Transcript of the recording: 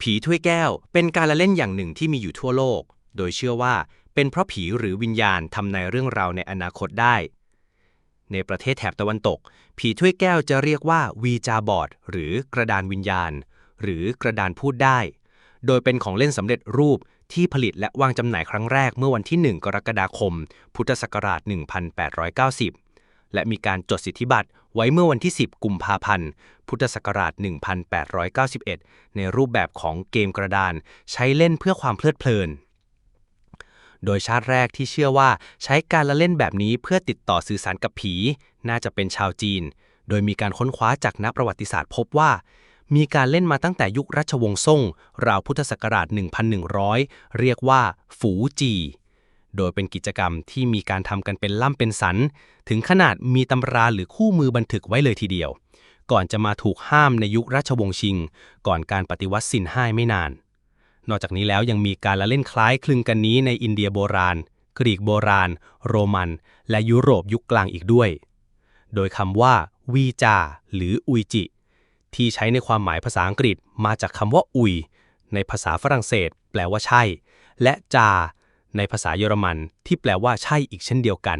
ผีถ้วยแก้ว เป็นการละเล่นอย่างหนึ่งที่มีอยู่ทั่วโลก โดยเชื่อว่าเป็นเพราะผีหรือวิญญาณทำในเรื่องราวในอนาคตได้ ในประเทศแถบตะวันตก ผีถ้วยแก้วจะเรียกว่าวีจาบอร์ดหรือกระดานวิญญาณ หรือกระดานพูดได้ โดยเป็นของเล่นสำเร็จรูปที่ผลิตและวางจำหน่ายครั้งแรกเมื่อวันที่ 1 กรกฎาคม พุทธศักราช 1890 และมีการจดสิทธิบัตร ไว้เมื่อวันที่ 10 กุมภาพันธ์ พุทธศักราช 1891 ในรูปแบบของเกมกระดาน ใช้เล่นเพื่อความเพลิดเพลิน โดยชาติแรกที่เชื่อว่าใช้การละเล่นแบบนี้เพื่อติดต่อสื่อสารกับผี น่าจะเป็นชาวจีน โดยมีการค้นคว้าจากนักประวัติศาสตร์พบว่ามีการเล่นมาตั้งแต่ยุครัชวงศ์ซ่ง ราวพุทธศักราช 1100 เรียกว่า ฝูจี โดยเป็นกิจกรรมที่มีการทำกันเป็นล่ำเป็นสัน ถึงขนาดมีตำราหรือคู่มือบันทึกไว้เลยทีเดียว ก่อนจะมาถูกห้ามในยุคราชวงศ์ชิง ก่อนการปฏิวัติสินห้ายไม่นาน นอกจากนี้แล้วยังมีการละเล่นคล้ายคลึงกันนี้ในอินเดียโบราณ กรีกโบราณ โรมัน และยุโรปยุคกลางอีกด้วย โดยคำว่าวีจา หรืออุยจิ ที่ใช้ในความหมายภาษาอังกฤษมาจากคำว่าอุย ในภาษาฝรั่งเศส แปลว่าใช่ และจา ในภาษาเยอรมันที่แปลว่าใช่อีกเช่นเดียวกัน